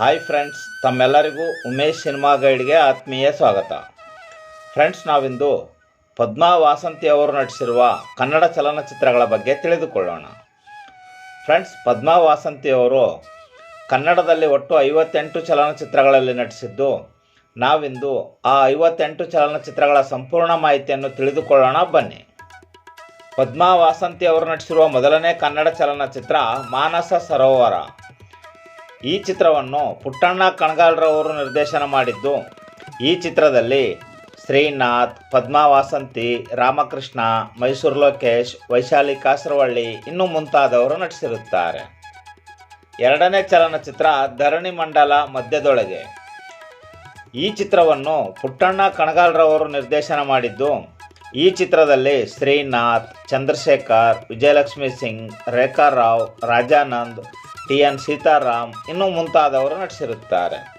Hi friends ತಮ್ಮೆಲ್ಲರಿಗೂ Umesh cinema ಗೈಡ್ಗೆ ಆತ್ಮೀಯ ಸ್ವಾಗತ. ಫ್ರೆಂಡ್ಸ್ ನಾವಿಂದು ಪದ್ಮಾ ವಾಸಂತಿ ಅವರು ನಟಿಸಿರುವ ಕನ್ನಡ ಚಲನಚಿತ್ರಗಳ ಬಗ್ಗೆ ತಿಳಿದುಕೊಳ್ಳೋಣ. ಫ್ರೆಂಡ್ಸ್ ಪದ್ಮಾ ವಾಸಂತಿ ಅವರು ಕನ್ನಡದಲ್ಲಿ ಒಟ್ಟು ಐವತ್ತೆಂಟು ಚಲನಚಿತ್ರಗಳಲ್ಲಿ ನಟಿಸಿದ್ದು, ನಾವಿಂದು ಆ ಐವತ್ತೆಂಟು ಚಲನಚಿತ್ರಗಳ ಸಂಪೂರ್ಣ ಮಾಹಿತಿಯನ್ನು ತಿಳಿದುಕೊಳ್ಳೋಣ, ಬನ್ನಿ. ಪದ್ಮಾ ವಾಸಂತಿ ಅವರು ನಟಿಸಿರುವ ಮೊದಲನೇ ಕನ್ನಡ ಚಲನಚಿತ್ರ ಮಾನಸ ಸರೋವರ. ಈ ಚಿತ್ರವನ್ನು ಪುಟ್ಟಣ್ಣ ಕಣಗಾಲ್ರವರು ನಿರ್ದೇಶನ ಮಾಡಿದ್ದು. ಈ ಚಿತ್ರದಲ್ಲಿ ಶ್ರೀನಾಥ್ ಪದ್ಮಾ ವಾಸಂತಿ ರಾಮಕೃಷ್ಣ, ಮೈಸೂರು ಲೋಕೇಶ್, ವೈಶಾಲಿ ಕಾಸರವಳ್ಳಿ ಇನ್ನೂ ಮುಂತಾದವರು ನಟಿಸಿರುತ್ತಾರೆ. ಎರಡನೇ ಚಲನಚಿತ್ರ ಧರಣಿ ಮಂಡಲ ಮಧ್ಯದೊಳಗೆ. ಈ ಚಿತ್ರವನ್ನು ಪುಟ್ಟಣ್ಣ ಕಣಗಾಲ್ರವರು ನಿರ್ದೇಶನ ಮಾಡಿದ್ದು. ಈ ಚಿತ್ರದಲ್ಲಿ ಶ್ರೀನಾಥ್, ಚಂದ್ರಶೇಖರ್, ವಿಜಯಲಕ್ಷ್ಮಿ ಸಿಂಗ್, ರೇಖಾ ರಾವ್, ರಾಜಾನಂದ್ ಟಿ ಎನ್ ಸೀತಾರಾಮ್ ಇನ್ನೂ ಮುಂತಾದವರು ನಟಿಸಿರುತ್ತಾರೆ.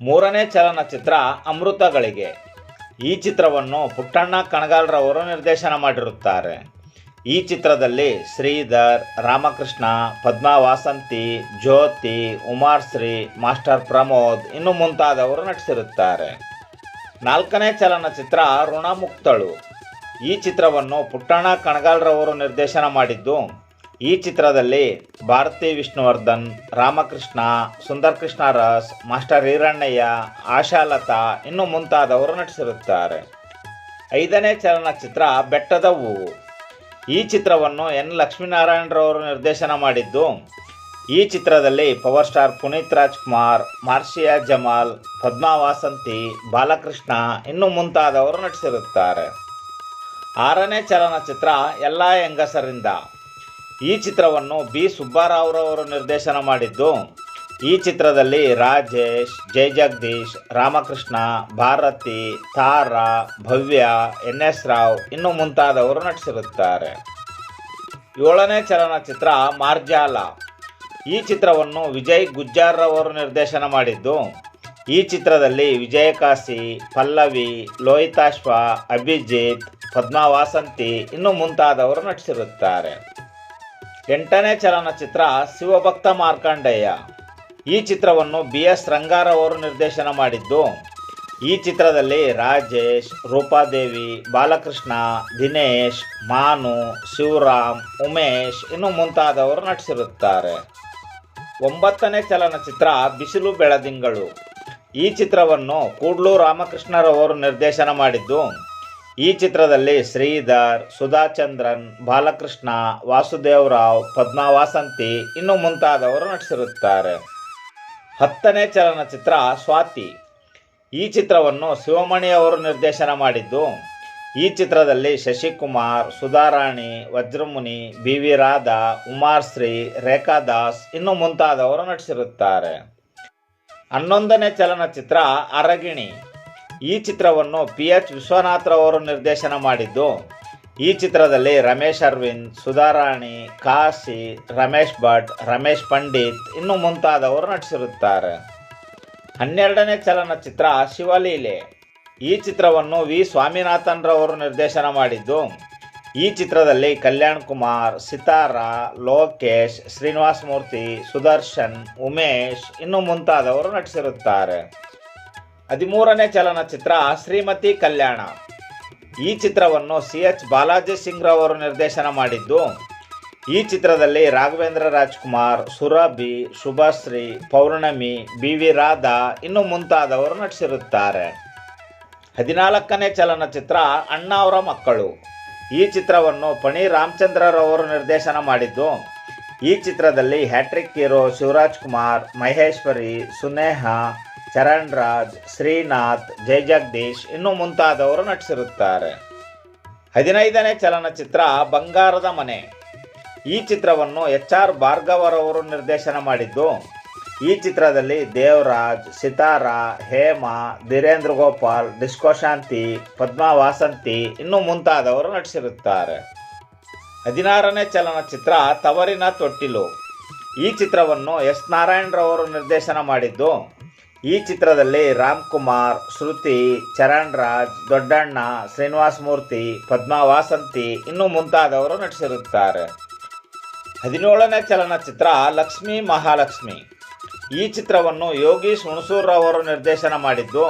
ಮೂರನೇ ಚಲನಚಿತ್ರ ಅಮೃತಗಳಿಗೆ. ಈ ಚಿತ್ರವನ್ನು ಪುಟ್ಟಣ್ಣ ಕಣಗಾಲ್ರವರು ನಿರ್ದೇಶನ ಮಾಡಿರುತ್ತಾರೆ. ಈ ಚಿತ್ರದಲ್ಲಿ ಶ್ರೀಧರ್, ರಾಮಕೃಷ್ಣ ಪದ್ಮಾ ವಾಸಂತಿ ಜ್ಯೋತಿ ಉಮಾರ್ಶ್ರೀ ಮಾಸ್ಟರ್ ಪ್ರಮೋದ್ ಇನ್ನು ಮುಂತಾದವರು ನಟಿಸಿರುತ್ತಾರೆ. ನಾಲ್ಕನೇ ಚಲನಚಿತ್ರ ಋಣಮುಕ್ತಳು. ಈ ಚಿತ್ರವನ್ನು ಪುಟ್ಟಣ್ಣ ಕಣಗಾಲ್ರವರು ನಿರ್ದೇಶನ ಮಾಡಿದ್ದು ಈ ಚಿತ್ರದಲ್ಲಿ ಭಾರತಿ ವಿಷ್ಣುವರ್ಧನ್, ರಾಮಕೃಷ್ಣ ಸುಂದರ್ ಕೃಷ್ಣ ರಾಸ್ ಮಾಸ್ಟರ್ ಈರಣ್ಣಯ್ಯ, ಆಶಾಲತಾ ಇನ್ನು ಮುಂತಾದವರು ನಟಿಸಿರುತ್ತಾರೆ. ಐದನೇ ಚಲನಚಿತ್ರ ಬೆಟ್ಟದ ಹೂವು. ಈ ಚಿತ್ರವನ್ನು ಎನ್. ಲಕ್ಷ್ಮೀನಾರಾಯಣರವರು ನಿರ್ದೇಶನ ಮಾಡಿದ್ದು, ಈ ಚಿತ್ರದಲ್ಲಿ ಪವರ್ ಸ್ಟಾರ್ ಪುನೀತ್ ರಾಜ್ಕುಮಾರ್, ಮಾರ್ಷಿಯಾ ಜಮಾಲ್, ಪದ್ಮಾ ವಾಸಂತಿ, ಬಾಲಕೃಷ್ಣ ಇನ್ನು ಮುಂತಾದವರು ನಟಿಸಿರುತ್ತಾರೆ. ಆರನೇ ಚಲನಚಿತ್ರ ಎಲ್ಲ ಹೆಂಗಸರಿಂದ. ಈ ಚಿತ್ರವನ್ನು ಬಿ. ಸುಬ್ಬಾರಾವ್ರವರು ನಿರ್ದೇಶನ ಮಾಡಿದ್ದು. ಈ ಚಿತ್ರದಲ್ಲಿ ರಾಜೇಶ್, ಜೈ ಜಗದೀಶ್, ರಾಮಕೃಷ್ಣ, ಭಾರತಿ, ತಾರಾ, ಭವ್ಯ ಎನ್ ಎಸ್ ರಾವ್ ಇನ್ನು ಮುಂತಾದವರು ನಟಿಸಿರುತ್ತಾರೆ. ಏಳನೇ ಚಲನಚಿತ್ರ ಮಾರ್ಜಾಲ. ಈ ಚಿತ್ರವನ್ನು ವಿಜಯ್ ಗುಜ್ಜಾರ್ ಅವರು ನಿರ್ದೇಶನ ಮಾಡಿದ್ದು. ಈ ಚಿತ್ರದಲ್ಲಿ ವಿಜಯಕಾಶಿ ಪಲ್ಲವಿ, ಲೋಹಿತಾಶ್ವ, ಅಭಿಜಿತ್, ಪದ್ಮಾ ವಾಸಂತಿ ಇನ್ನು ಮುಂತಾದವರು ನಟಿಸಿರುತ್ತಾರೆ. ಎಂಟನೇ ಚಲನಚಿತ್ರ ಶಿವಭಕ್ತ ಮಾರ್ಕಂಡೇಯ. ಈ ಚಿತ್ರವನ್ನು ಬಿ ಎಸ್ ರಂಗಾರ ಅವರು ನಿರ್ದೇಶನ ಮಾಡಿದ್ದು, ಈ ಚಿತ್ರದಲ್ಲಿ ರಾಜೇಶ್, ರೂಪಾದೇವಿ, ಬಾಲಕೃಷ್ಣ, ದಿನೇಶ್, ಮಾನು, ಶಿವರಾಮ್, ಉಮೇಶ್ ಇನ್ನು ಮುಂತಾದವರು ನಟಿಸಿರುತ್ತಾರೆ. ಒಂಬತ್ತನೇ ಚಲನಚಿತ್ರ ಬಿಸಿಲು ಬೆಳದಿಂಗಳು. ಈ ಚಿತ್ರವನ್ನು ಕೂಡ್ಲು ರಾಮಕೃಷ್ಣರವರು ನಿರ್ದೇಶನ ಮಾಡಿದ್ದು ಈ ಚಿತ್ರದಲ್ಲಿ ಶ್ರೀಧರ್, ಸುಧಾಚಂದ್ರನ್, ಬಾಲಕೃಷ್ಣ, ವಾಸುದೇವರಾವ್ ಪದ್ಮಾ ವಾಸಂತಿ ಇನ್ನು ಮುಂತಾದವರು ನಟಿಸಿರುತ್ತಾರೆ. ಹತ್ತನೇ ಚಲನಚಿತ್ರ ಸ್ವಾತಿ. ಈ ಚಿತ್ರವನ್ನು ಶಿವಮಣಿ ಅವರು ನಿರ್ದೇಶನ ಮಾಡಿದ್ದು, ಈ ಚಿತ್ರದಲ್ಲಿ ಶಶಿಕುಮಾರ್, ಸುಧಾರಾಣಿ, ವಜ್ರಮುನಿ ಬಿ ವಿ ರಾಧಾ ರೇಖಾ ದಾಸ್ ಇನ್ನು ಮುಂತಾದವರು ನಟಿಸಿರುತ್ತಾರೆ. ಹನ್ನೊಂದನೇ ಚಲನಚಿತ್ರ ಅರಗಿಣಿ. ಈ ಚಿತ್ರವನ್ನು ಪಿ ಎಚ್ ವಿಶ್ವನಾಥ್ರವರು ನಿರ್ದೇಶನ ಮಾಡಿದ್ದು. ಈ ಚಿತ್ರದಲ್ಲಿ ರಮೇಶ್ ಅರವಿಂದ್, ಸುಧಾರಾಣಿ, ಕಾಶಿ, ರಮೇಶ್ ಭಟ್, ರಮೇಶ್ ಪಂಡಿತ್ ಇನ್ನು ಮುಂತಾದವರು ನಟಿಸಿರುತ್ತಾರೆ. ಹನ್ನೆರಡನೇ ಚಲನಚಿತ್ರ ಶಿವಲೀಲೆ. ಈ ಚಿತ್ರವನ್ನು ವಿ. ಸ್ವಾಮಿನಾಥನ್ರವರು ನಿರ್ದೇಶನ ಮಾಡಿದ್ದು. ಈ ಚಿತ್ರದಲ್ಲಿ ಕಲ್ಯಾಣ್ ಕುಮಾರ್, ಸಿತಾರಾ, ಲೋಕೇಶ್, ಶ್ರೀನಿವಾಸ್ ಮೂರ್ತಿ, ಸುದರ್ಶನ್, ಉಮೇಶ್ ಇನ್ನು ಮುಂತಾದವರು ನಟಿಸಿರುತ್ತಾರೆ. ಹದಿಮೂರನೇ ಚಲನಚಿತ್ರ ಶ್ರೀಮತಿ ಕಲ್ಯಾಣ. ಈ ಚಿತ್ರವನ್ನು ಸಿ ಎಚ್ ಬಾಲಾಜಿ ಸಿಂಗ್ ರವರು ನಿರ್ದೇಶನ ಮಾಡಿದ್ದು, ಈ ಚಿತ್ರದಲ್ಲಿ ರಾಘವೇಂದ್ರ ರಾಜ್ಕುಮಾರ್, ಸುರಭಿ, ಶುಭಶ್ರೀ, ಪೌರ್ಣಮಿ, ಬಿ ವಿ ರಾಧಾ ಇನ್ನು ಮುಂತಾದವರು ನಟಿಸಿರುತ್ತಾರೆ. ಹದಿನಾಲ್ಕನೇ ಚಲನಚಿತ್ರ ಅಣ್ಣ ಅವರ ಮಕ್ಕಳು. ಈ ಚಿತ್ರವನ್ನು ಪಣಿ ರಾಮಚಂದ್ರರವರು ನಿರ್ದೇಶನ ಮಾಡಿದ್ದು, ಈ ಚಿತ್ರದಲ್ಲಿ hat trick hero Shivaraj Kumar Maheshwari, Suneha Charan Raj, Srinath, Jai Jagadish ಇನ್ನು ಮುಂತಾದವರು ನಟಿಸಿರುತ್ತಾರೆ. ಹದಿನೈದನೇ ಚಲನಚಿತ್ರ ಬಂಗಾರದ ಮನೆ. ಈ ಚಿತ್ರವನ್ನು ಎಚ್ ಆರ್ ಭಾರ್ಗವರವರು ನಿರ್ದೇಶನ ಮಾಡಿದ್ದು, ಈ ಚಿತ್ರದಲ್ಲಿ ದೇವರಾಜ್, ಸಿತಾರಾ, ಹೇಮಾ, ಧೀರೇಂದ್ರ ಗೋಪಾಲ್, ಡಿಸ್ಕೋ ಶಾಂತಿ, ಪದ್ಮಾ ವಾಸಂತಿ ಇನ್ನು ಮುಂತಾದವರು ನಟಿಸಿರುತ್ತಾರೆ. ಹದಿನಾರನೇ ಚಲನಚಿತ್ರ ತವರಿನ ತೊಟ್ಟಿಲು. ಈ ಚಿತ್ರವನ್ನು ಎಸ್ ನಾರಾಯಣರವರು ನಿರ್ದೇಶನ ಮಾಡಿದ್ದು ಈ ಚಿತ್ರದಲ್ಲಿ ರಾಮ್ ಕುಮಾರ್ ಶ್ರುತಿ ಚರಣ್ ರಾಜ್ ದೊಡ್ಡಣ್ಣ, ಶ್ರೀನಿವಾಸ ಮೂರ್ತಿ, ಪದ್ಮಾ ವಾಸಂತಿ ಇನ್ನೂ ಮುಂತಾದವರು ನಟಿಸಿರುತ್ತಾರೆ. ಹದಿನೇಳನೇ ಚಲನಚಿತ್ರ ಲಕ್ಷ್ಮೀ ಮಹಾಲಕ್ಷ್ಮಿ. ಈ ಚಿತ್ರವನ್ನು ಯೋಗೀಶ್ ಹುಣಸೂರ್ ಅವರು ನಿರ್ದೇಶನ ಮಾಡಿದ್ದು.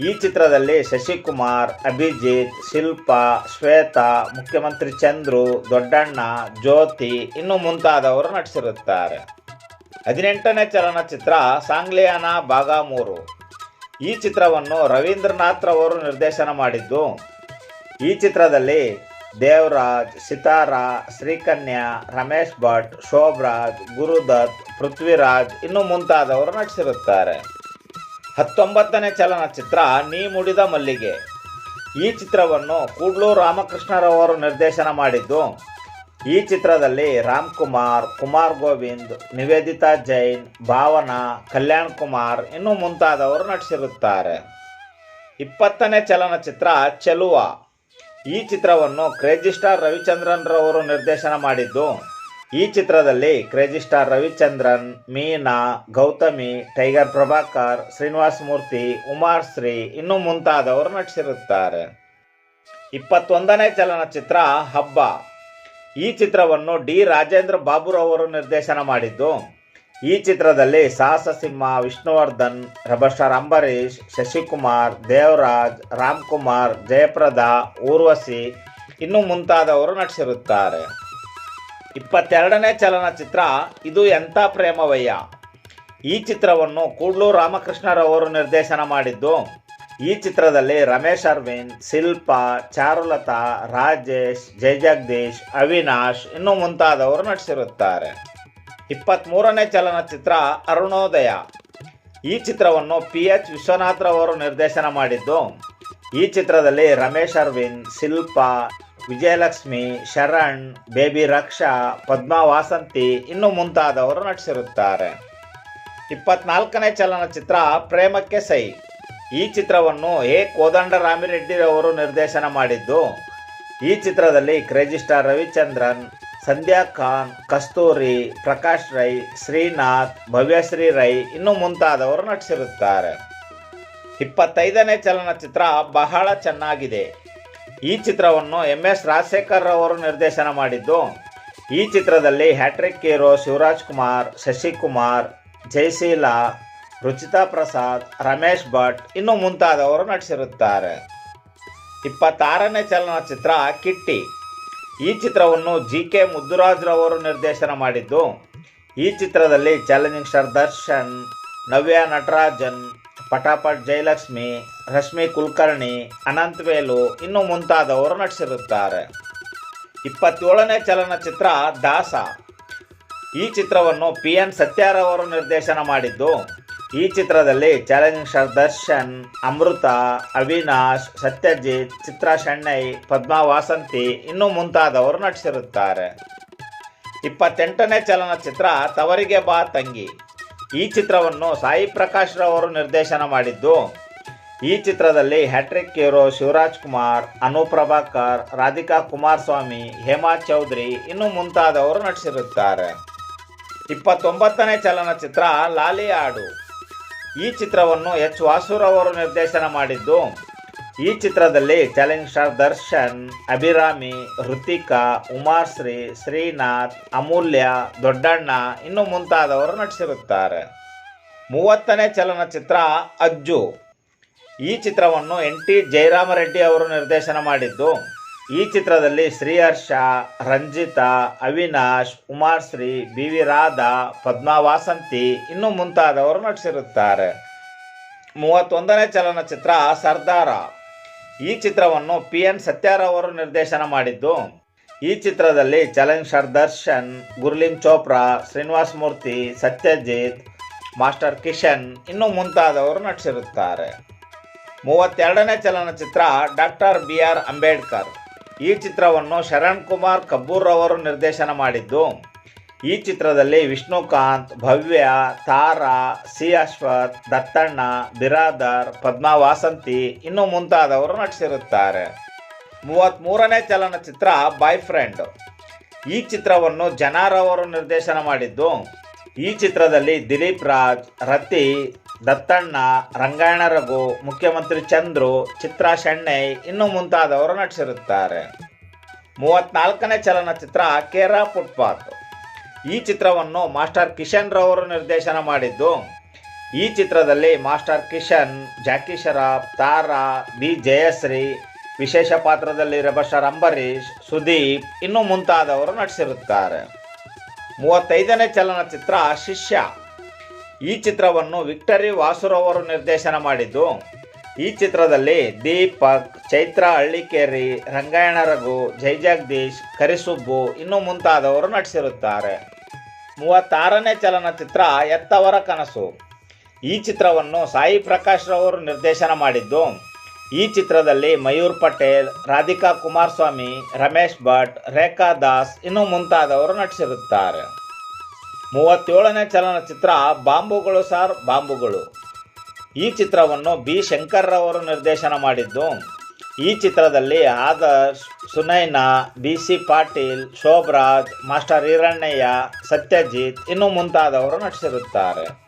ಈ ಚಿತ್ರದಲ್ಲಿ ಶಶಿಕುಮಾರ್, ಅಭಿಜಿತ್, ಶಿಲ್ಪಾ, ಶ್ವೇತಾ, ಮುಖ್ಯಮಂತ್ರಿ ಚಂದ್ರು, ದೊಡ್ಡಣ್ಣ, ಜ್ಯೋತಿ ಇನ್ನು ಮುಂತಾದವರು ನಟಿಸಿರುತ್ತಾರೆ. ಹದಿನೆಂಟನೇ ಚಲನಚಿತ್ರ ಸಾಂಗ್ಲಿಯಾನ ಭಾಗ ಮೂರು. ಈ ಚಿತ್ರವನ್ನು ರವೀಂದ್ರನಾಥ್ ರವರು ನಿರ್ದೇಶನ ಮಾಡಿದ್ದು. ಈ ಚಿತ್ರದಲ್ಲಿ ದೇವರಾಜ್, ಸಿತಾರಾ, ಶ್ರೀಕನ್ಯಾ, ರಮೇಶ್ ಭಟ್, ಶೋಭರಾಜ್, ಗುರುದತ್, ಪೃಥ್ವಿರಾಜ್ ಇನ್ನು ಮುಂತಾದವರು ನಟಿಸಿರುತ್ತಾರೆ. ಹತ್ತೊಂಬತ್ತನೇ ಚಲನಚಿತ್ರ ನೀ ಮುಡಿದ ಮಲ್ಲಿಗೆ. ಈ ಚಿತ್ರವನ್ನು ಕೂಡ್ಲೂರು ರಾಮಕೃಷ್ಣರವರು ನಿರ್ದೇಶನ ಮಾಡಿದ್ದು. ಈ ಚಿತ್ರದಲ್ಲಿ ರಾಮ್ ಕುಮಾರ್ ಕುಮಾರ್ ಗೋವಿಂದ್, ನಿವೇದಿತಾ ಜೈನ್, ಭಾವನಾ, ಕಲ್ಯಾಣ್ ಕುಮಾರ್ ಇನ್ನೂ ಮುಂತಾದವರು ನಟಿಸಿರುತ್ತಾರೆ. ಇಪ್ಪತ್ತನೇ ಚಲನಚಿತ್ರ ಚೆಲುವ. ಈ ಚಿತ್ರವನ್ನು ಕ್ರೇಜಿ ಸ್ಟಾರ್ ರವಿಚಂದ್ರನ್ ರವರು ನಿರ್ದೇಶನ ಮಾಡಿದ್ದು. ಈ ಚಿತ್ರದಲ್ಲಿ crazy star Ravichandran, Meena, Gautami, Tiger Prabhakar, Srinivasa Murthy, Umashree ಇನ್ನೂ ಮುಂತಾದವರು ನಟಿಸಿರುತ್ತಾರೆ. ಇಪ್ಪತ್ತೊಂದನೇ ಚಲನಚಿತ್ರ ಹಬ್ಬ. ಈ ಚಿತ್ರವನ್ನು ಡಿ ರಾಜೇಂದ್ರ ಬಾಬುರವರು ನಿರ್ದೇಶನ ಮಾಡಿದ್ದು. ಈ ಚಿತ್ರದಲ್ಲಿ ಸಾಹಸ ಸಿಂಹ ವಿಷ್ಣುವರ್ಧನ್ ರೆಬಲ್ ಸ್ಟಾರ್ ಅಂಬರೀಷ್, ಶಶಿಕುಮಾರ್, ದೇವರಾಜ್, ರಾಮ್ಕುಮಾರ್, ಜಯಪ್ರದಾ, ಊರ್ವಶಿ ಇನ್ನು ಮುಂತಾದವರು ನಟಿಸಿರುತ್ತಾರೆ. ಇಪ್ಪತ್ತೆರಡನೇ ಚಲನಚಿತ್ರ, ಇದು ಎಂಥ ಪ್ರೇಮವಯ್ಯ? ಈ ಚಿತ್ರವನ್ನು ಕೂಡ್ಲು ರಾಮಕೃಷ್ಣರವರು ನಿರ್ದೇಶನ ಮಾಡಿದ್ದು. ಈ ಚಿತ್ರದಲ್ಲಿ ರಮೇಶ್ ಅರವಿಂದ್, ಶಿಲ್ಪಾ, ಚಾರುಲತಾ, ರಾಜೇಶ್, ಜಯಜಗದೀಶ್, ಅವಿನಾಶ್ ಇನ್ನು ಮುಂತಾದವರು ನಟಿಸಿರುತ್ತಾರೆ. ಇಪ್ಪತ್ತ್ಮೂರನೇ ಚಲನಚಿತ್ರ ಅರುಣೋದಯ. ಈ ಚಿತ್ರವನ್ನು ಪಿ ಎಚ್ ವಿಶ್ವನಾಥ್ರವರು ನಿರ್ದೇಶನ ಮಾಡಿದ್ದು. ಈ ಚಿತ್ರದಲ್ಲಿ ರಮೇಶ್ ಅರವಿಂದ್, ಶಿಲ್ಪಾ, ವಿಜಯಲಕ್ಷ್ಮಿ, ಶರಣ್, ಬೇಬಿ ರಕ್ಷಾ, ಪದ್ಮಾ ವಾಸಂತಿ ಇನ್ನು ಮುಂತಾದವರು ನಟಿಸಿರುತ್ತಾರೆ. ಇಪ್ಪತ್ನಾಲ್ಕನೇ ಚಲನಚಿತ್ರ ಪ್ರೇಮಕ್ಕೆ ಸೈ. ಈ ಚಿತ್ರವನ್ನು ಎ. ಕೋದಂಡ ರಾಮಿರೆಡ್ಡಿ ಅವರು ನಿರ್ದೇಶನ ಮಾಡಿದ್ದು. ಈ ಚಿತ್ರದಲ್ಲಿ ಕ್ರೇಜಿ ಸ್ಟಾರ್ ರವಿಚಂದ್ರನ್, ಸಂಧ್ಯಾ ಖಾನ್, ಕಸ್ತೂರಿ, ಪ್ರಕಾಶ್ ರೈ, ಶ್ರೀನಾಥ್ ಭವ್ಯಶ್ರೀ ರೈ ಇನ್ನು ಮುಂತಾದವರು ನಟಿಸಿರುತ್ತಾರೆ. ಇಪ್ಪತ್ತೈದನೇ ಚಲನಚಿತ್ರ ಬಹಳ ಚೆನ್ನಾಗಿದೆ. ಈ ಚಿತ್ರವನ್ನು ಎಂ. ಎಸ್. ರಾಜಶೇಖರ್ ಅವರು ನಿರ್ದೇಶನ ಮಾಡಿದ್ದು. ಈ ಚಿತ್ರದಲ್ಲಿ hat trick hero Shivaraj Kumar, Shashikumar, Jayasheela Ruchita Prasad, Ramesh Bhat ಇನ್ನು ಮುಂತಾದವರು ನಟಿಸಿರುತ್ತಾರೆ. ಇಪ್ಪತ್ತಾರನೇ ಚಲನಚಿತ್ರ ಕಿಟ್ಟಿ. ಈ ಚಿತ್ರವನ್ನು ಜಿ ಕೆ ಮುದ್ದುರಾಜ್ರವರು ನಿರ್ದೇಶನ ಮಾಡಿದ್ದು. ಈ ಚಿತ್ರದಲ್ಲಿ ಚಾಲೆಂಜಿಂಗ್ ಸ್ಟಾರ್ ದರ್ಶನ್, ನವ್ಯ ನಟರಾಜನ್, ಪಟಾಪಟ್ ಜಯಲಕ್ಷ್ಮಿ, ರಶ್ಮಿ ಕುಲಕರ್ಣಿ, ಅನಂತ್ ವೇಲು ಇನ್ನು ಮುಂತಾದವರು ನಟಿಸಿರುತ್ತಾರೆ. ಇಪ್ಪತ್ತೇಳನೇ ಚಲನಚಿತ್ರ ದಾಸ. ಈ ಚಿತ್ರವನ್ನು ಪಿ ಎನ್ ಸತ್ಯಾರವರು ನಿರ್ದೇಶನ ಮಾಡಿದ್ದು. ಈ ಚಿತ್ರದಲ್ಲಿ ಚಾಲೆಂಜ್ ದರ್ಶನ್, ಅಮೃತ, ಅವಿನಾಶ್, ಸತ್ಯಜಿತ್, ಚಿತ್ರ ಶೆಣ್ಣೈ, ಪದ್ಮಾ ವಾಸಂತಿ ಇನ್ನು ಮುಂತಾದವರು ನಟಿಸಿರುತ್ತಾರೆ. ಇಪ್ಪತ್ತೆಂಟನೇ ಚಲನಚಿತ್ರ ತವರಿಗೆ ಬಾ ತಂಗಿ. ಈ ಚಿತ್ರವನ್ನು ಸಾಯಿ ಪ್ರಕಾಶ್ ರವರು ನಿರ್ದೇಶನ ಮಾಡಿದ್ದು. ಈ ಚಿತ್ರದಲ್ಲಿ hat trick hero Shivaraj Kumar, Anu Prabhakar, Radhika Kumaraswamy, Hema Chaudhary ಇನ್ನು ಮುಂತಾದವರು ನಟಿಸಿರುತ್ತಾರೆ. ಇಪ್ಪತ್ತೊಂಬತ್ತನೇ ಚಲನಚಿತ್ರ ಲಾಲಿ ಆಡು ಈ ಚಿತ್ರವನ್ನು ಎಚ್ ವಾಸುರವರು ನಿರ್ದೇಶನ ಮಾಡಿದ್ದು. ಈ ಚಿತ್ರದಲ್ಲಿ ಚಾಲೆಂಜ್ ಸ್ಟಾರ್ ದರ್ಶನ್, ಅಭಿರಾಮಿ, ಹೃತಿಕಾ, ಉಮಾಶ್ರೀ, ಶ್ರೀನಾಥ್, ಅಮೂಲ್ಯ, ದೊಡ್ಡಣ್ಣ ಇನ್ನು ಮುಂತಾದವರು ನಟಿಸಿರುತ್ತಾರೆ. ಮೂವತ್ತನೇ ಚಲನಚಿತ್ರ ಅಜ್ಜು. ಈ ಚಿತ್ರವನ್ನು ಎನ್ ಟಿ ಜಯರಾಮರೆಡ್ಡಿ ಅವರು ನಿರ್ದೇಶನ ಮಾಡಿದ್ದು. ಈ ಚಿತ್ರದಲ್ಲಿ ಶ್ರೀಹರ್ಷ ರಂಜಿತಾ, ಅವಿನಾಶ್, ಉಮಾಶ್ರೀ ಬಿ ವಿ ರಾಧಾ, ಪದ್ಮಾ ವಾಸಂತಿ ಇನ್ನೂ ಮುಂತಾದವರು ನಟಿಸಿರುತ್ತಾರೆ. ಮೂವತ್ತೊಂದನೇ ಚಲನಚಿತ್ರ ಸರ್ದಾರ. ಈ ಚಿತ್ರವನ್ನು ಪಿ ಎನ್ ಸತ್ಯಾರವರು ನಿರ್ದೇಶನ ಮಾಡಿದ್ದು. ಈ ಚಿತ್ರದಲ್ಲಿ challenge star Darshan Gurlin Chopra, Srinivas Murthy, Satyajit, master Kishan ಇನ್ನೂ ಮುಂತಾದವರು ನಟಿಸಿರುತ್ತಾರೆ. ಮೂವತ್ತೆರಡನೇ ಚಲನಚಿತ್ರ ಡಾಕ್ಟರ್ ಬಿ ಆರ್ ಅಂಬೇಡ್ಕರ್. ಈ ಚಿತ್ರವನ್ನು ಶರಣ್ ಕುಮಾರ್ ಕಬ್ಬೂರ್ ಅವರು ನಿರ್ದೇಶನ ಮಾಡಿದ್ದು. ಈ ಚಿತ್ರದಲ್ಲಿ ವಿಷ್ಣುಕಾಂತ್, ಭವ್ಯ, ತಾರಾ, ಸಿ ಅಶ್ವಥ್, ದತ್ತಣ್ಣ, ಬಿರಾದರ್ ಪದ್ಮಾ ವಾಸಂತಿ ಇನ್ನು ಮುಂತಾದವರು ನಟಿಸಿರುತ್ತಾರೆ. ಮೂವತ್ತ್ಮೂರನೇ ಚಲನಚಿತ್ರ ಬಾಯ್ ಫ್ರೆಂಡ್ ಈ ಚಿತ್ರವನ್ನು ಜನಾರವರು ನಿರ್ದೇಶನ ಮಾಡಿದ್ದು. ಈ ಚಿತ್ರದಲ್ಲಿ ದಿಲೀಪ್ ರಾಜ್, ರತಿ ದತ್ತಣ್ಣ, ರಂಗಾಯಣ ರಘು, ಮುಖ್ಯಮಂತ್ರಿ ಚಂದ್ರು, ಚಿತ್ರ ಶೆಣ್ಣೈ ಇನ್ನು ಮುಂತಾದವರು ನಟಿಸಿರುತ್ತಾರೆ. ಮೂವತ್ನಾಲ್ಕನೇ ಚಲನಚಿತ್ರ ಕೇರಾ ಫುಟ್ಪಾತ್. ಈ ಚಿತ್ರವನ್ನು ಮಾಸ್ಟರ್ ಕಿಶನ್ ರವರು ನಿರ್ದೇಶನ ಮಾಡಿದ್ದು. ಈ ಚಿತ್ರದಲ್ಲಿ ಮಾಸ್ಟರ್ ಕಿಶನ್, ಜಾಕಿ ಶರಾಫ್ ತಾರಾ, ಬಿ ಜಯಶ್ರೀ, ವಿಶೇಷ ಪಾತ್ರದಲ್ಲಿ ರಬಸ್ಟರ್ ಅಂಬರೀಶ್ ಸುದೀಪ್ ಇನ್ನೂ ಮುಂತಾದವರು ನಟಿಸಿರುತ್ತಾರೆ. ಮೂವತ್ತೈದನೇ ಚಲನಚಿತ್ರ ಶಿಷ್ಯ. ಈ ಚಿತ್ರವನ್ನು ವಿಕ್ಟರಿ ವಾಸುರವರು ನಿರ್ದೇಶನ ಮಾಡಿದ್ದು. ಈ ಚಿತ್ರದಲ್ಲಿ ದೀಪಕ್, ಚೈತ್ರ ಹಳ್ಳಿಕೇರಿ ರಂಗಾಯಣ ರಘು ಜೈಜಗದೀಶ್ ಕರಿಸುಬ್ಬು ಇನ್ನು ಮುಂತಾದವರು ನಟಿಸಿರುತ್ತಾರೆ. ಮೂವತ್ತಾರನೇ ಚಲನಚಿತ್ರ ಎತ್ತವರ ಕನಸು. ಈ ಚಿತ್ರವನ್ನು ಸಾಯಿ ಪ್ರಕಾಶ್ ರವರು ನಿರ್ದೇಶನ ಮಾಡಿದ್ದು. ಈ ಚಿತ್ರದಲ್ಲಿ ಮಯೂರ್ ಪಟೇಲ್, ರಾಧಿಕಾ ಕುಮಾರಸ್ವಾಮಿ, ರಮೇಶ್ ಭಟ್, ರೇಖಾ ದಾಸ್ ಇನ್ನು ಮುಂತಾದವರು ನಟಿಸಿರುತ್ತಾರೆ. ಮೂವತ್ತೇಳನೇ ಚಲನಚಿತ್ರ ಬಾಂಬುಗಳು ಸಾರ್ ಬಾಂಬುಗಳು. ಈ ಚಿತ್ರವನ್ನು ಬಿ. ಶಂಕರ್ರವರು ನಿರ್ದೇಶನ ಮಾಡಿದ್ದು. ಈ ಚಿತ್ರದಲ್ಲಿ Adarsh Sunaina, B. C. Patil, Shobaraj, master Hirannaiah, Satyajit ಇನ್ನು ಮುಂತಾದವರು ನಟಿಸಿರುತ್ತಾರೆ.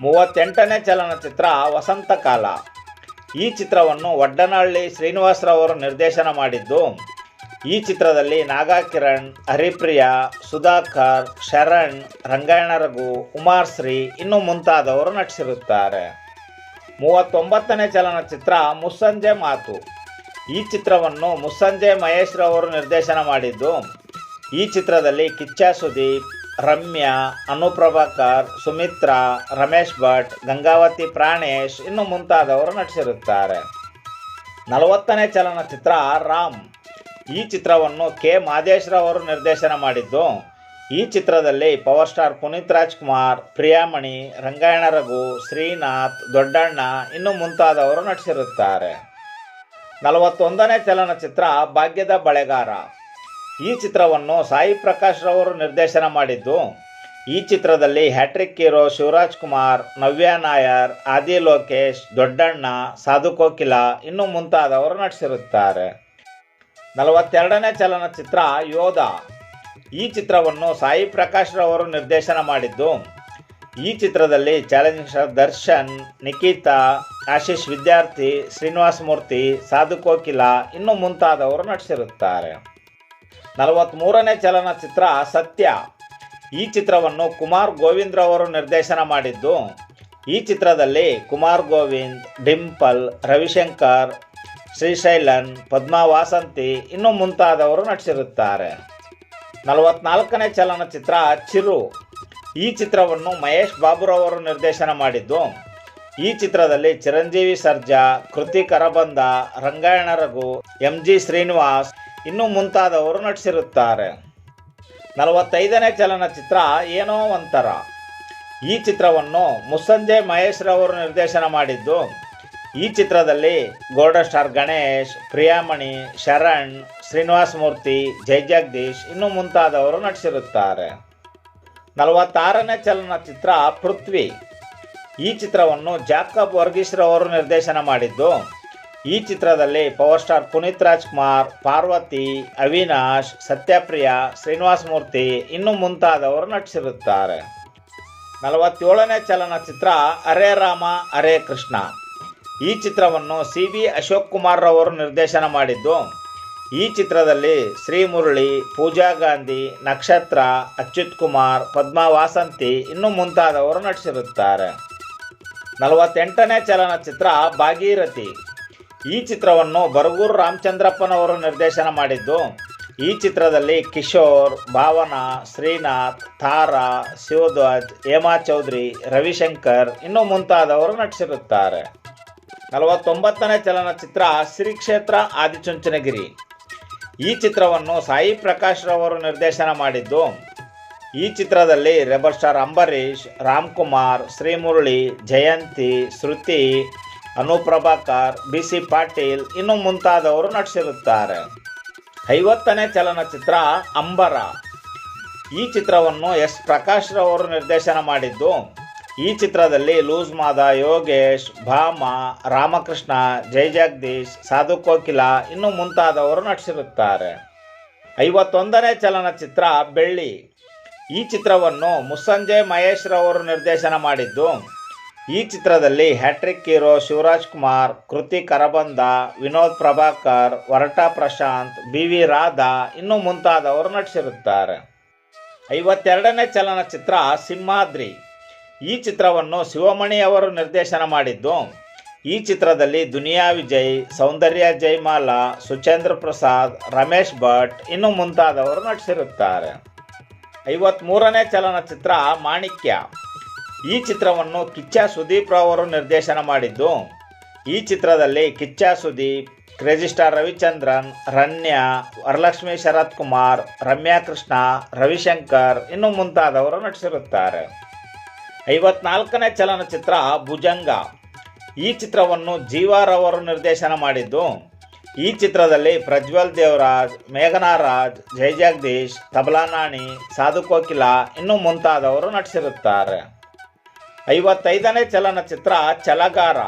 ಮೂವತ್ತೆಂಟನೇ ಚಲನಚಿತ್ರ ವಸಂತಕಾಲ. ಈ ಚಿತ್ರವನ್ನು ವಡ್ಡನಹಳ್ಳಿ ಶ್ರೀನಿವಾಸರವರು ನಿರ್ದೇಶನ ಮಾಡಿದ್ದು. ಈ ಚಿತ್ರದಲ್ಲಿ ನಾಗಾಕಿರಣ್, ಹರಿಪ್ರಿಯಾ, ಸುಧಾಕರ್, ಶರಣ್, ರಂಗಾಯಣ ರಘು ಉಮಾರ್ಶ್ರೀ ಇನ್ನು ಮುಂತಾದವರು ನಟಿಸಿರುತ್ತಾರೆ. ಮೂವತ್ತೊಂಬತ್ತನೇ ಚಲನಚಿತ್ರ ಮುಸ್ಸಂಜೆ ಮಾತು. ಈ ಚಿತ್ರವನ್ನು ಮುಸ್ಸಂಜೆ ಮಹೇಶ್ ರವರು ನಿರ್ದೇಶನ ಮಾಡಿದ್ದು. ಈ ಚಿತ್ರದಲ್ಲಿ ಕಿಚ್ಚ ಸುದೀಪ್, ರಮ್ಯಾ, ಅನುಪ್ರಭಾಕರ್, ಸುಮಿತ್ರಾ, ರಮೇಶ್ ಭಟ್, ಗಂಗಾವತಿ ಪ್ರಾಣೇಶ್ ಇನ್ನು ಮುಂತಾದವರು ನಟಿಸಿರುತ್ತಾರೆ. ನಲವತ್ತನೇ ಚಲನಚಿತ್ರ ರಾಮ್. ಈ ಚಿತ್ರವನ್ನು ಕೆ. ಮಾದೇಶ್ರವರು ನಿರ್ದೇಶನ ಮಾಡಿದ್ದು. ಈ ಚಿತ್ರದಲ್ಲಿ ಪವರ್ ಸ್ಟಾರ್ ಪುನೀತ್ ರಾಜ್ಕುಮಾರ್, ಪ್ರಿಯಾಮಣಿ, ರಂಗಾಯಣ ರಘು, ಶ್ರೀನಾಥ್, ದೊಡ್ಡಣ್ಣ ಇನ್ನು ಮುಂತಾದವರು ನಟಿಸಿರುತ್ತಾರೆ. ನಲವತ್ತೊಂದನೇ ಚಲನಚಿತ್ರ ಭಾಗ್ಯದ ಬಳೆಗಾರ. ಈ ಚಿತ್ರವನ್ನು ಸಾಯಿ ಪ್ರಕಾಶ್ ರವರು ನಿರ್ದೇಶನ ಮಾಡಿದ್ದು. ಈ ಚಿತ್ರದಲ್ಲಿ hat trick hero Shivaraj Kumar, Navya Nair, Aadi Lokesh, Doddanna, ಸಾಧು ಕೋಕಿಲ ಇನ್ನು ಮುಂತಾದವರು ನಟಿಸಿರುತ್ತಾರೆ. ನಲವತ್ತೆರಡನೇ ಚಲನಚಿತ್ರ ಯೋಧ. ಈ ಚಿತ್ರವನ್ನು ಸಾಯಿ ಪ್ರಕಾಶ್ ರವರು ನಿರ್ದೇಶನ ಮಾಡಿದ್ದು, ಈ ಚಿತ್ರದಲ್ಲಿ ಚಾಲೆಂಜಿಂಗ್ ಸ್ಟಾರ್ ದರ್ಶನ್ ನಿಖಿತಾ ಆಶೀಶ್ ವಿದ್ಯಾರ್ಥಿ, ಶ್ರೀನಿವಾಸ ಮೂರ್ತಿ, ಸಾಧು ಕೋಕಿಲ ಇನ್ನು ಮುಂತಾದವರು ನಟಿಸಿರುತ್ತಾರೆ. ನಲವತ್ತ್ಮೂರನೇ ಚಲನಚಿತ್ರ ಸತ್ಯ. ಈ ಚಿತ್ರವನ್ನು ಕುಮಾರ್ ಗೋವಿಂದ್ ರವರು ನಿರ್ದೇಶನ ಮಾಡಿದ್ದು, ಈ ಚಿತ್ರದಲ್ಲಿ ಕುಮಾರ್ ಗೋವಿಂದ್, ಡಿಂಪಲ್, ರವಿಶಂಕರ್ ಶ್ರೀಶೈಲನ್ ಪದ್ಮಾ ವಾಸಂತಿ ಇನ್ನೂ ಮುಂತಾದವರು ನಟಿಸಿರುತ್ತಾರೆ. ನಲವತ್ನಾಲ್ಕನೇ ಚಲನಚಿತ್ರ ಚಿರು. ಈ ಚಿತ್ರವನ್ನು ಮಹೇಶ್ ಬಾಬುರವರು ನಿರ್ದೇಶನ ಮಾಡಿದ್ದು, ಈ ಚಿತ್ರದಲ್ಲಿ ಚಿರಂಜೀವಿ ಸರ್ಜಾ, ಕೃತಿ ಕರಬಂದ, ರಂಗಾಯಣ ರಘು, ಎಂ ಜಿ ಶ್ರೀನಿವಾಸ್ ಇನ್ನೂ ಮುಂತಾದವರು ನಟಿಸಿರುತ್ತಾರೆ. ನಲವತ್ತೈದನೇ ಚಲನಚಿತ್ರ ಏನೋ ಒಂಥರ. ಈ ಚಿತ್ರವನ್ನು ಮುಸ್ಸಂಜೆ ಮಹೇಶ್ ರವರು ನಿರ್ದೇಶನ ಮಾಡಿದ್ದು ಈ ಚಿತ್ರದಲ್ಲಿ ಗೋಲ್ಡನ್ ಸ್ಟಾರ್ ಗಣೇಶ್, ಪ್ರಿಯಾಮಣಿ, ಶರಣ್, ಶ್ರೀನಿವಾಸ ಮೂರ್ತಿ ಜಯಜಗದೀಶ್ ಇನ್ನು ಮುಂತಾದವರು ನಟಿಸಿರುತ್ತಾರೆ. ನಲವತ್ತಾರನೇ ಚಲನಚಿತ್ರ ಪೃಥ್ವಿ. ಈ ಚಿತ್ರವನ್ನು ಜಾಕಬ್ ವರ್ಗೀಶ್ರವರು ನಿರ್ದೇಶನ ಮಾಡಿದ್ದು, ಈ ಚಿತ್ರದಲ್ಲಿ ಪವರ್ ಸ್ಟಾರ್ ಪುನೀತ್ ರಾಜ್ಕುಮಾರ್, ಪಾರ್ವತಿ, ಅವಿನಾಶ್, ಸತ್ಯಪ್ರಿಯ, ಶ್ರೀನಿವಾಸ ಮೂರ್ತಿ ಇನ್ನು ಮುಂತಾದವರು ನಟಿಸಿರುತ್ತಾರೆ. ನಲವತ್ತೇಳನೇ ಚಲನಚಿತ್ರ ಅರೆ ರಾಮ ಅರೆ ಕೃಷ್ಣ. ಈ ಚಿತ್ರವನ್ನು ಸಿ ಬಿ ಅಶೋಕ್ ಕುಮಾರ್ ರವರು ನಿರ್ದೇಶನ ಮಾಡಿದ್ದು. ಈ ಚಿತ್ರದಲ್ಲಿ ಶ್ರೀ ಮುರಳಿ ಪೂಜಾ ಗಾಂಧಿ, ನಕ್ಷತ್ರ, ಅಚ್ಯುತ್ ಕುಮಾರ್, ಪದ್ಮಾ ವಾಸಂತಿ ಇನ್ನು ಮುಂತಾದವರು ನಟಿಸಿರುತ್ತಾರೆ. ನಲವತ್ತೆಂಟನೇ ಚಲನಚಿತ್ರ ಭಾಗೀರಥಿ. ಈ ಚಿತ್ರವನ್ನು ಬರಗೂರು ರಾಮಚಂದ್ರಪ್ಪನವರು ನಿರ್ದೇಶನ ಮಾಡಿದ್ದು. ಈ ಚಿತ್ರದಲ್ಲಿ ಕಿಶೋರ್, ಭಾವನಾ, ಶ್ರೀನಾಥ್, ತಾರಾ, ಶಿವಧ್ವಜ್, ಹೇಮಾ ಚೌಧರಿ, ರವಿಶಂಕರ್ ಇನ್ನು ಮುಂತಾದವರು ನಟಿಸಿರುತ್ತಾರೆ. ನಲವತ್ತೊಂಬತ್ತನೇ ಚಲನಚಿತ್ರ ಶ್ರೀ ಕ್ಷೇತ್ರ ಆದಿಚುಂಚನಗಿರಿ. ಈ ಚಿತ್ರವನ್ನು ಸಾಯಿ ಪ್ರಕಾಶ್ ರವರು ನಿರ್ದೇಶನ ಮಾಡಿದ್ದು, ಈ ಚಿತ್ರದಲ್ಲಿ rebel star Ambareesh, Ramkumar, Srimurali, Jayanthi, Shruthi, Anuprabhakar B C Patil ಇನ್ನು ಮುಂತಾದವರು ನಟಿಸಿರುತ್ತಾರೆ. ಐವತ್ತನೇ ಚಲನಚಿತ್ರ ಅಂಬರ. ಈ ಚಿತ್ರವನ್ನು ಎಸ್ ಪ್ರಕಾಶ್ ರವರು ನಿರ್ದೇಶನ ಮಾಡಿದ್ದು ಈ ಚಿತ್ರದಲ್ಲಿ ಲೂಸ್ ಮಾದ ಯೋಗೇಶ್, ಭಾಮ, ರಾಮಕೃಷ್ಣ ಜಯಜಗದೀಶ್ ಸಾಧು ಕೋಕಿಲ ಇನ್ನು ಮುಂತಾದವರು ನಟಿಸಿರುತ್ತಾರೆ. ಐವತ್ತೊಂದನೇ ಚಲನಚಿತ್ರ ಬೆಳ್ಳಿ. ಈ ಚಿತ್ರವನ್ನು ಮುಸ್ಸಂಜೆ ಮಹೇಶ್ ರವರು ನಿರ್ದೇಶನ ಮಾಡಿದ್ದು. ಈ ಚಿತ್ರದಲ್ಲಿ ಹ್ಯಾಟ್ರಿಕ್ ಹೀರೋ ಶಿವರಾಜ್ ಕುಮಾರ್, ಕೃತಿ ಕರಬಂದ, ವಿನೋದ್ ಪ್ರಭಾಕರ್, ವರಟಾ ಪ್ರಶಾಂತ್ ಬಿ ವಿ ರಾಧಾ ಇನ್ನು ಮುಂತಾದವರು ನಟಿಸಿರುತ್ತಾರೆ. ಐವತ್ತೆರಡನೇ ಚಲನಚಿತ್ರ ಸಿಂಹಾದ್ರಿ. ಈ ಚಿತ್ರವನ್ನು ಶಿವಮಣಿ ಅವರು ನಿರ್ದೇಶನ ಮಾಡಿದ್ದು. ಈ ಚಿತ್ರದಲ್ಲಿ ದುನಿಯಾ ವಿಜಯ್, ಸೌಂದರ್ಯ ಜೈಮಾಲಾ ಸುಚೇಂದ್ರ ಪ್ರಸಾದ್, ರಮೇಶ್ ಭಟ್ ಇನ್ನು ಮುಂತಾದವರು ನಟಿಸಿರುತ್ತಾರೆ. ಐವತ್ಮೂರನೇ ಚಲನಚಿತ್ರ ಮಾಣಿಕ್ಯ. ಈ ಚಿತ್ರವನ್ನು ಕಿಚ್ಚ ಸುದೀಪ್ ಅವರು ನಿರ್ದೇಶನ ಮಾಡಿದ್ದು. ಈ ಚಿತ್ರದಲ್ಲಿ ಕಿಚ್ಚ ಸುದೀಪ್ ಕ್ರೇಜಿಸ್ಟಾರ್ ರವಿಚಂದ್ರನ್, ರನ್ಯಾ, ವರಲಕ್ಷ್ಮಿ ಶರತ್ ಕುಮಾರ್ ರಮ್ಯಾ ಕೃಷ್ಣ, ರವಿಶಂಕರ್ ಇನ್ನು ಮುಂತಾದವರು ನಟಿಸಿರುತ್ತಾರೆ. ಐವತ್ನಾಲ್ಕನೇ ಚಲನಚಿತ್ರ ಭುಜಂಗ. ಈ ಚಿತ್ರವನ್ನು ಜೀವಾರವರು ನಿರ್ದೇಶನ ಮಾಡಿದ್ದು, ಈ ಚಿತ್ರದಲ್ಲಿ ಪ್ರಜ್ವಲ್ ದೇವರಾಜ್ ಮೇಘನಾ ರಾಜ್ ಜಯಜಗದೀಶ್ ತಬಲಾ ನಾಣಿ, ಸಾಧು ಕೋಕಿಲ ಇನ್ನು ಮುಂತಾದವರು ನಟಿಸಿರುತ್ತಾರೆ. ಐವತ್ತೈದನೇ ಚಲನಚಿತ್ರ ಚಲಗಾರ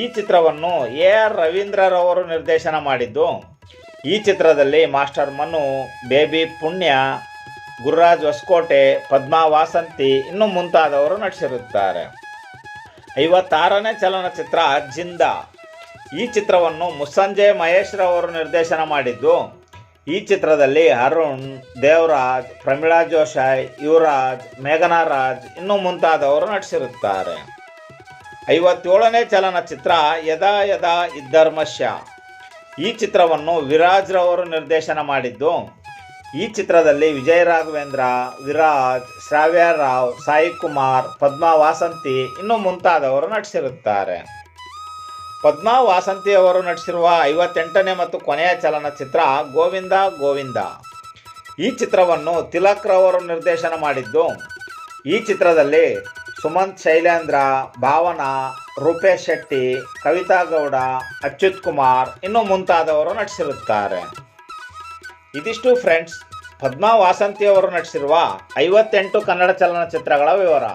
ಈ ಚಿತ್ರವನ್ನು ಎ ಆರ್ ರವೀಂದ್ರರವರು ನಿರ್ದೇಶನ ಮಾಡಿದ್ದು, ಈ ಚಿತ್ರದಲ್ಲಿ ಮಾಸ್ಟರ್ ಮನು, ಬೇಬಿ ಪುಣ್ಯ ಗುರುರಾಜ್ ಹೊಸಕೋಟೆ, ಪದ್ಮಾ ವಾಸಂತಿ ಇನ್ನು ಮುಂತಾದವರು ನಟಿಸಿರುತ್ತಾರೆ. ಐವತ್ತಾರನೇ ಚಲನಚಿತ್ರ ಜಿಂದ. ಈ ಚಿತ್ರವನ್ನು ಮುಸ್ಸಂಜೆ ಮಹೇಶ್ ರವರು ನಿರ್ದೇಶನ ಮಾಡಿದ್ದು. ಈ ಚಿತ್ರದಲ್ಲಿ ಅರುಣ್, ದೇವರಾಜ್, ಪ್ರಮೀಳಾ ಜೋಶಾಯ್, ಯುವರಾಜ್ ಮೇಘನಾ ರಾಜ್ ಇನ್ನು ಮುಂತಾದವರು ನಟಿಸಿರುತ್ತಾರೆ. ಐವತ್ತೇಳನೇ ಚಲನಚಿತ್ರ ಯದಾ ಯದಾ ಇದ್ದರ್ಮಶ್ಯ ಈ ಚಿತ್ರವನ್ನು ವಿರಾಜ್ ರವರು ನಿರ್ದೇಶನ ಮಾಡಿದ್ದು. ಈ ಚಿತ್ರದಲ್ಲಿ ವಿಜಯ ರಾಘವೇಂದ್ರ, ವಿರಾಜ್, ಶ್ರಾವ್ಯ ರಾವ್, ಸಾಯಿ ಕುಮಾರ್, ಪದ್ಮಾ ವಾಸಂತಿ ಇನ್ನು ಮುಂತಾದವರು ನಟಿಸಿರುತ್ತಾರೆ. ಪದ್ಮಾ ವಾಸಂತಿ ಅವರು ನಟಿಸಿರುವ ಐವತ್ತೆಂಟನೇ ಮತ್ತು ಕೊನೆಯ ಚಲನಚಿತ್ರ ಗೋವಿಂದ ಗೋವಿಂದ. ಈ ಚಿತ್ರವನ್ನು ತಿಲಕ್ ರವರು ನಿರ್ದೇಶನ ಮಾಡಿದ್ದು. ಈ ಚಿತ್ರದಲ್ಲಿ ಸುಮಂತ್ ಶೈಲೇಂದ್ರ, ಭಾವನಾ, ರೂಪೇಶ್ ಶೆಟ್ಟಿ, ಕವಿತಾ ಗೌಡ, ಅಚ್ಯುತ್ ಕುಮಾರ್ ಇನ್ನೂ ಮುಂತಾದವರು ನಟಿಸಿರುತ್ತಾರೆ. ಇದಿಷ್ಟು ಫ್ರೆಂಡ್ಸ್, ಪದ್ಮಾ ವಾಸಂತಿ ಅವರು ನಟಿಸಿರುವ ಐವತ್ತೆಂಟು ಕನ್ನಡ ಚಲನಚಿತ್ರಗಳ ವಿವರ.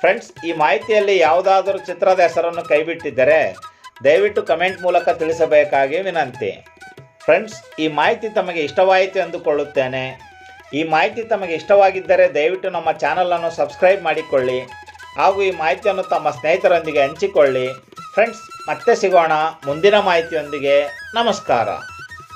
ಫ್ರೆಂಡ್ಸ್, ಈ ಮಾಹಿತಿಯಲ್ಲಿ ಯಾವುದಾದರೂ ಚಿತ್ರದ ಹೆಸರನ್ನು ಕೈಬಿಟ್ಟಿದ್ದರೆ ದಯವಿಟ್ಟು ಕಮೆಂಟ್ ಮೂಲಕ ತಿಳಿಸಬೇಕಾಗಿ ವಿನಂತಿ. ಫ್ರೆಂಡ್ಸ್, ಈ ಮಾಹಿತಿ ತಮಗೆ ಇಷ್ಟವಾಯಿತು ಎಂದುಕೊಳ್ಳುತ್ತೇನೆ. ಈ ಮಾಹಿತಿ ತಮಗೆ ಇಷ್ಟವಾಗಿದ್ದರೆ ದಯವಿಟ್ಟು ನಮ್ಮ ಚಾನಲನ್ನು ಸಬ್ಸ್ಕ್ರೈಬ್ ಮಾಡಿಕೊಳ್ಳಿ. ಹಾಗೂ ಈ ಮಾಹಿತಿಯನ್ನು ತಮ್ಮ ಸ್ನೇಹಿತರೊಂದಿಗೆ ಹಂಚಿಕೊಳ್ಳಿ. ಫ್ರೆಂಡ್ಸ್, ಮತ್ತೆ ಸಿಗೋಣ ಮುಂದಿನ ಮಾಹಿತಿಯೊಂದಿಗೆ. ನಮಸ್ಕಾರ.